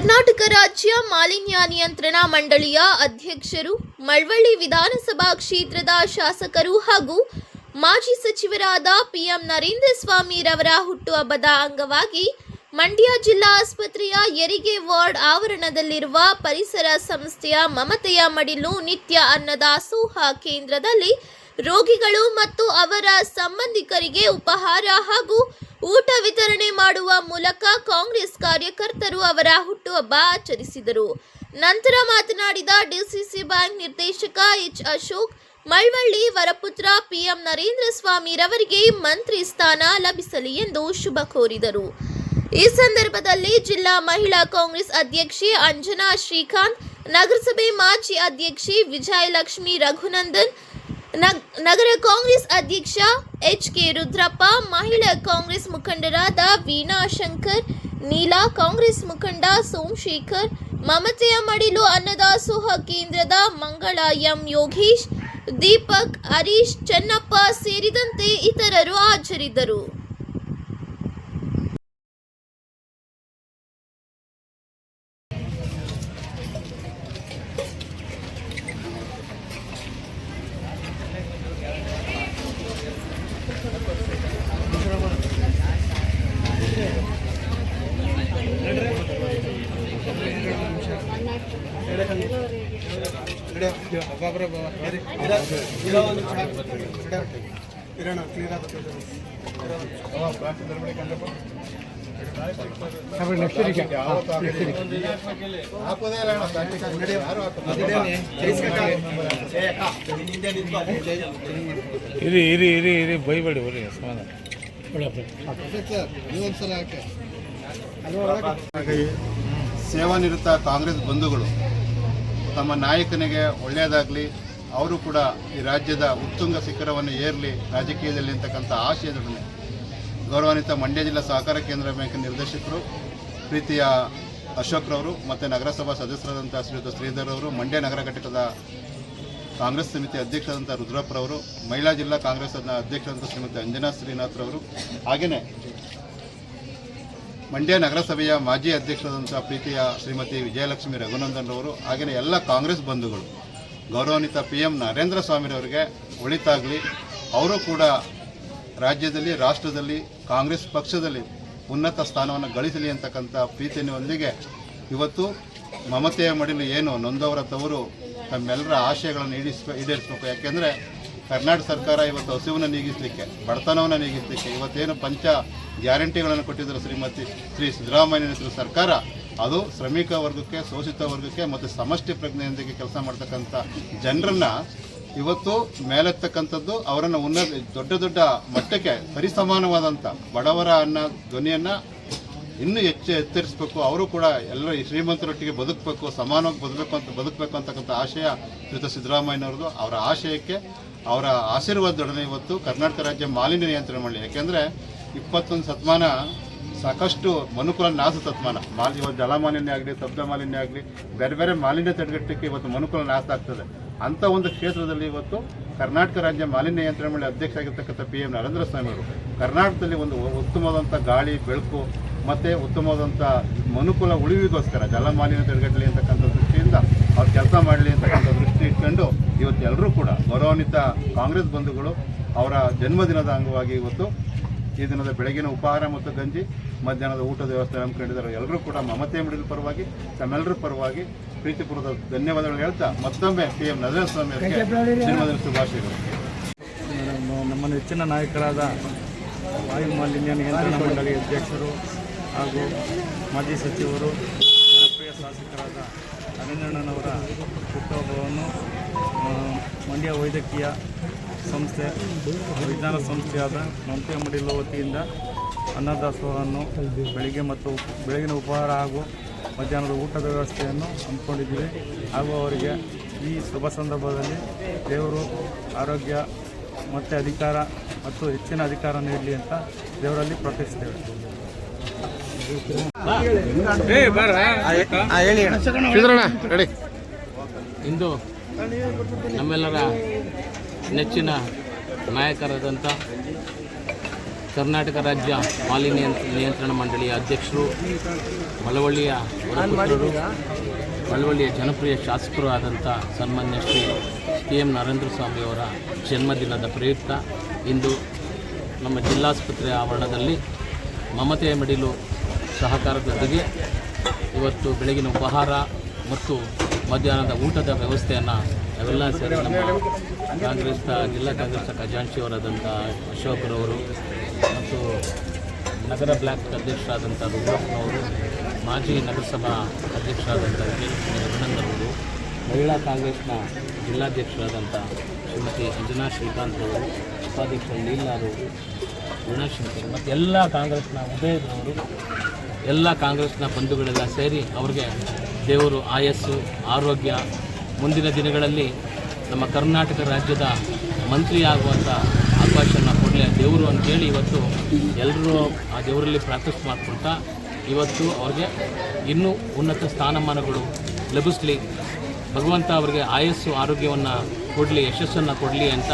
ಕರ್ನಾಟಕ ರಾಜ್ಯ ಮಾಲಿನ್ಯ ನಿಯಂತ್ರಣ ಮಂಡಳಿಯ ಅಧ್ಯಕ್ಷರು, ಮಳವಳ್ಳಿ ವಿಧಾನಸಭಾ ಕ್ಷೇತ್ರದ ಶಾಸಕರು ಹಾಗೂ ಮಾಜಿ ಸಚಿವರಾದ ಪಿಎಂ ನರೇಂದ್ರ ಸ್ವಾಮಿ ರವರ ಹುಟ್ಟುಹಬ್ಬದ ಅಂಗವಾಗಿ ಮಂಡ್ಯ ಜಿಲ್ಲಾ ಆಸ್ಪತ್ರೆಯ ಎರಿಗೆ ವಾರ್ಡ್ ಆವರಣದಲ್ಲಿರುವ ಪರಿಸರ ಸಂಸ್ಥೆಯ ಮಮತೆಯ ಮಡಿಲು ನಿತ್ಯ ಅನ್ನದಾಸೋಹ ಕೇಂದ್ರದಲ್ಲಿ ರೋಗಿಗಳು ಮತ್ತು ಅವರ ಸಂಬಂಧಿಕರಿಗೆ ಉಪಹಾರ ಹಾಗೂ ಊಟ ವಿತರಣೆ ಮಾಡುವ ಮೂಲಕ ಕಾಂಗ್ರೆಸ್ ಕಾರ್ಯಕರ್ತರು ಅವರ ಹುಟ್ಟುಹಬ್ಬ ಆಚರಿಸಿದರು. ನಂತರ ಮಾತನಾಡಿದ ಡಿಸಿಸಿ ಬ್ಯಾಂಕ್ ನಿರ್ದೇಶಕ ಎಚ್ ಅಶೋಕ್, ಮಳ್ವಳ್ಳಿ ವರಪುತ್ರ ಪಿಎಂ ನರೇಂದ್ರ ಸ್ವಾಮಿ ರವರಿಗೆ ಮಂತ್ರಿ ಸ್ಥಾನ ಲಭಿಸಲಿ ಎಂದು ಶುಭ ಕೋರಿದರು. ಈ ಸಂದರ್ಭದಲ್ಲಿ ಜಿಲ್ಲಾ ಮಹಿಳಾ ಕಾಂಗ್ರೆಸ್ ಅಧ್ಯಕ್ಷೆ ಅಂಜನಾ ಶ್ರೀಕಾಂತ್, ನಗರಸಭೆ ಮಾಜಿ ಅಧ್ಯಕ್ಷೆ ವಿಜಯಲಕ್ಷ್ಮಿ ರಘುನಂದನ್ ನಗರ ಕಾಂಗ್ರೆಸ್ ಅಧ್ಯಕ್ಷ ಎಚ್ ಕೆ ರುದ್ರಪ್ಪ, ಮಹಿಳಾ ಕಾಂಗ್ರೆಸ್ ಮುಖಂಡರಾದ ವೀಣಾ ಶಂಕರ್, ನೀಲಾ ಕಾಂಗ್ರೆಸ್ ಮುಖಂಡ ಸೋಮಶೇಖರ್ ಮಮತೆಯ ಮಡಿಲು ಅನ್ನದಾಸೋಹ ಕೇಂದ್ರದ ಮಂಗಳ ಎಂ. ಯೋಗೀಶ್, ದೀಪಕ್, ಹರೀಶ್, ಚೆನ್ನಪ್ಪ ಸೇರಿದಂತೆ ಇತರರು ಹಾಜರಿದ್ದರು. ಇರಿ ಇರಿ ಇರಿ ಇರಿ ಬೈಬೇಡಿ ಬರ್ರಿ ಸಮಾಧಾನ. ಹಾಗಾಗಿ ಸೇವಾನಿರತ ಕಾಂಗ್ರೆಸ್ ಬಂಧುಗಳು ತಮ್ಮ ನಾಯಕನಿಗೆ ಒಳ್ಳೆಯದಾಗಲಿ, ಅವರು ಕೂಡ ಈ ರಾಜ್ಯದ ಉತ್ತುಂಗ ಶಿಖರವನ್ನು ಏರಲಿ ರಾಜಕೀಯದಲ್ಲಿ ಅಂತಕ್ಕಂಥ ಆಶಯದೊಡನೆ ಗೌರವಾನ್ವಿತ ಮಂಡ್ಯ ಜಿಲ್ಲಾ ಸಹಕಾರ ಕೇಂದ್ರ ಬ್ಯಾಂಕ್ ನಿರ್ದೇಶಕರು ಪ್ರೀತಿಯ ಅಶೋಕ್ರವರು ಮತ್ತು ನಗರಸಭಾ ಸದಸ್ಯರಾದಂಥ ಶ್ರೀಯುತ ಶ್ರೀಧರ್ ಅವರು, ಮಂಡ್ಯ ನಗರ ಘಟಕದ ಕಾಂಗ್ರೆಸ್ ಸಮಿತಿ ಅಧ್ಯಕ್ಷರಾದಂಥ ರುದ್ರಪ್ಪರವರು ಮಹಿಳಾ ಜಿಲ್ಲಾ ಕಾಂಗ್ರೆಸ್ ಅಧ್ಯಕ್ಷರಾದಂಥ ಶ್ರೀಮತಿ ಅಂಜನಾ ಶ್ರೀನಾಥ್ರವರು ಹಾಗೆಯೇ ಮಂಡ್ಯ ನಗರಸಭೆಯ ಮಾಜಿ ಅಧ್ಯಕ್ಷರಾದಂಥ ಪ್ರೀತಿಯ ಶ್ರೀಮತಿ ವಿಜಯಲಕ್ಷ್ಮಿ ರಘುನಂದನ್ ಅವರು ಎಲ್ಲ ಕಾಂಗ್ರೆಸ್ ಬಂಧುಗಳು, ಗೌರವಾನ್ವಿತ ಪಿ ಎಂ ನರೇಂದ್ರ ಸ್ವಾಮಿರವರಿಗೆ ಒಳಿತಾಗಲಿ, ಅವರು ಕೂಡ ರಾಜ್ಯದಲ್ಲಿ, ರಾಷ್ಟ್ರದಲ್ಲಿ, ಕಾಂಗ್ರೆಸ್ ಪಕ್ಷದಲ್ಲಿ ಉನ್ನತ ಸ್ಥಾನವನ್ನು ಗಳಿಸಲಿ ಅಂತಕ್ಕಂಥ ಪ್ರೀತಿಯೊಂದಿಗೆ ಇವತ್ತು ಮಮತೆಯ ಮಡಿಲು ಏನು ನೊಂದವರ ತವರು ತಮ್ಮೆಲ್ಲರ ಆಶಯಗಳನ್ನು ಈಡೇರಿಸ್ಬೇಕು, ಈಡೇರಿಸಬೇಕು. ಯಾಕೆಂದರೆ ಕರ್ನಾಟಕ ಸರ್ಕಾರ ಇವತ್ತು ಹಸಿವನ್ನು ನೀಗಿಸಲಿಕ್ಕೆ, ಬಡತನವನ್ನು ನೀಗಿಸಲಿಕ್ಕೆ ಇವತ್ತೇನು ಪಂಚ ಗ್ಯಾರಂಟಿಗಳನ್ನು ಕೊಟ್ಟಿದ್ದರು ಶ್ರೀಮತಿ ಶ್ರೀ ಸಿದ್ದರಾಮಯ್ಯ ಸರ್ಕಾರ. ಅದು ಶ್ರಮಿಕ ವರ್ಗಕ್ಕೆ, ಶೋಷಿತ ವರ್ಗಕ್ಕೆ ಮತ್ತು ಸಮಷ್ಟಿ ಪ್ರಜ್ಞೆಯೊಂದಿಗೆ ಕೆಲಸ ಮಾಡ್ತಕ್ಕಂಥ ಜನರನ್ನು ಇವತ್ತು ಮೇಲೆತ್ತಕ್ಕಂಥದ್ದು ಅವರನ್ನು ಉನ್ನತ, ದೊಡ್ಡ ದೊಡ್ಡ ಮಟ್ಟಕ್ಕೆ ಸರಿಸಮಾನವಾದಂಥ ಬಡವರ ಅನ್ನ, ಧ್ವನಿಯನ್ನು ಇನ್ನೂ ಹೆಚ್ಚು ಎತ್ತರಿಸಬೇಕು. ಅವರು ಕೂಡ ಎಲ್ಲರೂ ಶ್ರೀಮಂತರೊಟ್ಟಿಗೆ ಬದುಕಬೇಕು, ಸಮಾನವಾಗಿ ಬದುಕಬೇಕು ಅಂತ, ಬದುಕಬೇಕು ಅಂತಕ್ಕಂಥ ಆಶಯ ಶ್ರೀತ ಸಿದ್ದರಾಮಯ್ಯನವ್ರದ್ದು. ಅವರ ಆಶಯಕ್ಕೆ ಅವರ ಆಶೀರ್ವಾದದೊಡನೆ ಇವತ್ತು ಕರ್ನಾಟಕ ರಾಜ್ಯ ಮಾಲಿನ್ಯ ನಿಯಂತ್ರಣ ಮಾಡಲಿ ಯಾಕೆಂದರೆ ಇಪ್ಪತ್ತೊಂದು ಶತಮಾನ ಸಾಕಷ್ಟು ಮನುಕುಲ ನಾಶ ಶತಮಾನ ಮಾಲಿ ಇವತ್ತು ಜಲ ಮಾಲಿನ್ಯ ಆಗಲಿ ಶಬ್ದ ಮಾಲಿನ್ಯ ಆಗಲಿ, ಬೇರೆ ಬೇರೆ ಮಾಲಿನ್ಯ ತಡೆಗಟ್ಟಕ್ಕೆ ಇವತ್ತು ಮನುಕುಲ ನಾಶ ಆಗ್ತದೆ. ಅಂಥ ಒಂದು ಕ್ಷೇತ್ರದಲ್ಲಿ ಇವತ್ತು ಕರ್ನಾಟಕ ರಾಜ್ಯ ಮಾಲಿನ್ಯ ನಿಯಂತ್ರಣ ಮಂಡಳಿ ಅಧ್ಯಕ್ಷ ಆಗಿರ್ತಕ್ಕಂಥ ಪಿ ಎಂ ನರೇಂದ್ರ ಸ್ವಾಮಿ ಅವರು ಕರ್ನಾಟಕದಲ್ಲಿ ಒಂದು ಉತ್ತಮವಾದಂಥ ಗಾಳಿ, ಬೆಳಕು, ಮತ್ತು ಉತ್ತಮವಾದಂಥ ಮನುಕುಲ ಉಳಿವಿಗೋಸ್ಕರ, ಜಲ ಮಾಲಿನ್ಯ ತಡೆಗಟ್ಟಲಿ ಅಂತಕ್ಕಂಥ ದೃಷ್ಟಿಯಿಂದ ಅವ್ರು ಕೆಲಸ ಮಾಡಲಿ ಅಂತಕ್ಕಂಥ ಇಟ್ಕೊಂಡು ಇವತ್ತು ಎಲ್ಲರೂ ಕೂಡ ಗೌರವಾನ್ವಿತ ಕಾಂಗ್ರೆಸ್ ಬಂಧುಗಳು ಅವರ ಜನ್ಮದಿನದ ಅಂಗವಾಗಿ ಇವತ್ತು ಈ ದಿನದ ಬೆಳಗಿನ ಉಪಹಾರ ಮತ್ತು ಗಂಜಿ ಮಧ್ಯಾಹ್ನದ ಊಟದ ವ್ಯವಸ್ಥೆ ಹಮ್ಮಿಕೊಂಡಿದ್ದಾರೆ ಎಲ್ಲರೂ ಕೂಡ ಮಮತೆ ಮಿಡಿದ ಪರವಾಗಿ ತಮ್ಮೆಲ್ಲರ ಪರವಾಗಿ ಪ್ರೀತಿಪೂರ್ವಕ ಧನ್ಯವಾದಗಳು ಹೇಳ್ತಾ ಮತ್ತೊಮ್ಮೆ ಪಿ ಎಂ ನರೇಂದ್ರ ಸ್ವಾಮಿ ಅವರಿಗೆ ಜನ್ಮದಿನ ಶುಭಾಶಯಗಳು. ನಮ್ಮ- ನಮ್ಮ ನೆಚ್ಚಿನ ನಾಯಕರಾದ ವಾಯು ಮಾಲಿನ್ಯ ನಿಯಂತ್ರಣ ಮಂಡಳಿ ಅಧ್ಯಕ್ಷರು ಹಾಗೂ ಮಾಜಿ ಸಚಿವರು ಅರಣ್ಯಣ್ಣನವರ ಹುಟ್ಟುಹಬ್ಬವನ್ನು ಮಂಡ್ಯ ವೈದ್ಯಕೀಯ ಸಂಸ್ಥೆ, ವಿಜ್ಞಾನ ಸಂಸ್ಥೆಯಾದ ಮಮತೆ ಮಡಿಲು ವತಿಯಿಂದ ಅನ್ನದಾಸೋಹವನ್ನು ಬೆಳಿಗ್ಗೆ ಮತ್ತು ಬೆಳಗಿನ ಉಪಹಾರ ಹಾಗೂ ಮಧ್ಯಾಹ್ನದ ಊಟದ ವ್ಯವಸ್ಥೆಯನ್ನು ಹಮ್ಮಿಕೊಂಡಿದ್ದೀವಿ. ಹಾಗೂ ಅವರಿಗೆ ಈ ಶುಭ ಸಂದರ್ಭದಲ್ಲಿ ದೇವರು ಆರೋಗ್ಯ ಮತ್ತು ಅಧಿಕಾರ ಮತ್ತು ಹೆಚ್ಚಿನ ಅಧಿಕಾರ ನೀಡಲಿ ಅಂತ ದೇವರಲ್ಲಿ ಪ್ರಾರ್ಥಿಸ್ತೇವೆ ಇಂದು ನಮ್ಮೆಲ್ಲರ ನೆಚ್ಚಿನ ನಾಯಕರಾದಂಥ ಕರ್ನಾಟಕ ರಾಜ್ಯ ಮಾಲಿನ್ಯ ನಿಯಂತ್ರಣ ಮಂಡಳಿಯ ಅಧ್ಯಕ್ಷರು, ಮಳವಳ್ಳಿಯ ಮಳವಳ್ಳಿಯ ಜನಪ್ರಿಯ ಶಾಸಕರು ಆದಂಥ ಸನ್ಮಾನ್ಯ ಶ್ರೀ ಕೆ ಎಂ ನರೇಂದ್ರ ಸ್ವಾಮಿಯವರ ಜನ್ಮದಿನದ ಪ್ರಯುಕ್ತ ಇಂದು ನಮ್ಮ ಜಿಲ್ಲಾಸ್ಪತ್ರೆ ಆವರಣದಲ್ಲಿ ಮಮತೆಯ ಮಿಡಿಲು ಸಹಕಾರದೊಂದಿಗೆ ಇವತ್ತು ಬೆಳಗಿನ ಉಪಹಾರ ಮತ್ತು ಮಧ್ಯಾಹ್ನದ ಊಟದ ವ್ಯವಸ್ಥೆಯನ್ನು ಅವೆಲ್ಲ ಸೇರಿ ನಮ್ಮ ಕಾಂಗ್ರೆಸ್ನ ಜಿಲ್ಲಾ ಕಾಂಗ್ರೆಸ್ನ ಖಜಾಂಚಿಯವರಾದಂಥ ಅಶೋಕ್ರವರು ಮತ್ತು ನಗರ ಬ್ಲಾಕ್ ಅಧ್ಯಕ್ಷರಾದಂಥ ರುದ್ರಪ್ಪನವರು, ಮಾಜಿ ನಗರಸಭಾ ಅಧ್ಯಕ್ಷರಾದಂಥ ಕೆ. ರಘುನಂದನ್ ಅವರು ಮಹಿಳಾ ಕಾಂಗ್ರೆಸ್ನ ಜಿಲ್ಲಾಧ್ಯಕ್ಷರಾದಂಥ ಶ್ರೀಮತಿ ಅಂಜನಾ ಶ್ರೀಕಾಂತ್ ಅವರು ಲೀಲಾರವರು ಲೀಲಾರು ಗುಣಶಂಕರ್ ಮತ್ತು ಎಲ್ಲ ಕಾಂಗ್ರೆಸ್ನ ಉದಯದವರು ಎಲ್ಲ ಕಾಂಗ್ರೆಸ್ನ ಬಂಧುಗಳೆಲ್ಲ ಸೇರಿ ಅವ್ರಿಗೆ ದೇವರು ಆಯಸ್ಸು, ಆರೋಗ್ಯ, ಮುಂದಿನ ದಿನಗಳಲ್ಲಿ ನಮ್ಮ ಕರ್ನಾಟಕ ರಾಜ್ಯದ ಮಂತ್ರಿ ಆಗುವಂಥ ಅವಕಾಶನ ಕೊಡಲಿ ದೇವರು ಅಂತೇಳಿ ಇವತ್ತು ಎಲ್ಲರೂ ಆ ದೇವರಲ್ಲಿ ಪ್ರಾರ್ಥನೆ ಮಾಡಿಕೊಳ್ತಾ ಇವತ್ತು ಅವ್ರಿಗೆ ಇನ್ನೂ ಉನ್ನತ ಸ್ಥಾನಮಾನಗಳು ಲಭಿಸಲಿ. ಭಗವಂತ ಅವರಿಗೆ ಆಯಸ್ಸು, ಆರೋಗ್ಯವನ್ನು ಕೊಡಲಿ, ಯಶಸ್ಸನ್ನು ಕೊಡಲಿ ಅಂತ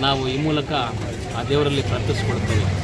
ನಾವು ಈ ಮೂಲಕ ಆ ದೇವರಲ್ಲಿ ಪ್ರಾರ್ಥಿಸ್ಕೊಳ್ತೀವಿ.